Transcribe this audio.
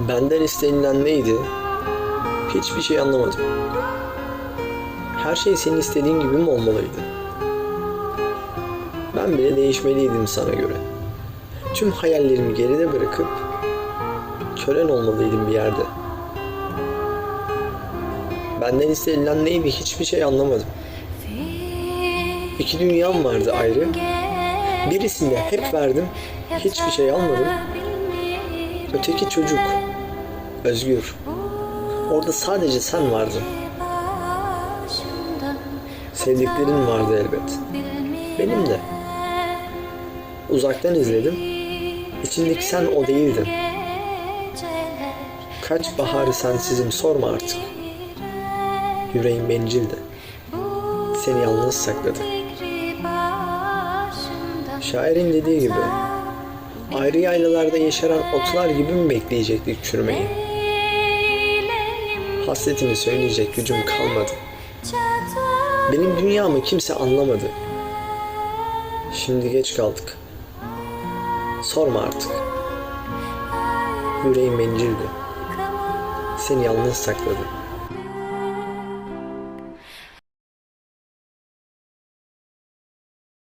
Benden istenilen neydi? Hiçbir şey anlamadım. Her şey senin istediğin gibi mi olmalıydı? Ben bile değişmeliydim sana göre. Tüm hayallerimi geride bırakıp kölen olmalıydım bir yerde. Benden istenilen neydi hiçbir şey anlamadım. İki dünyam vardı ayrı. Birisinde hep verdim, hiçbir şey almadım. Öteki çocuk, özgür. Orada sadece sen vardın. Sevdiklerin vardı elbet. Benim de. Uzaktan izledim. İçindeki sen o değildin. Kaç baharı sensizim sorma artık. Yüreğim bencildi. Seni yalnız sakladı. Şairin dediği gibi ayrı yaylalarda yeşeren otlar gibi mi bekleyecektik çürümeyi? Hasretini söyleyecek gücüm kalmadı. Benim dünyamı kimse anlamadı. Şimdi geç kaldık. Sorma artık. Yüreğim bencildi. Seni yalnız sakladı.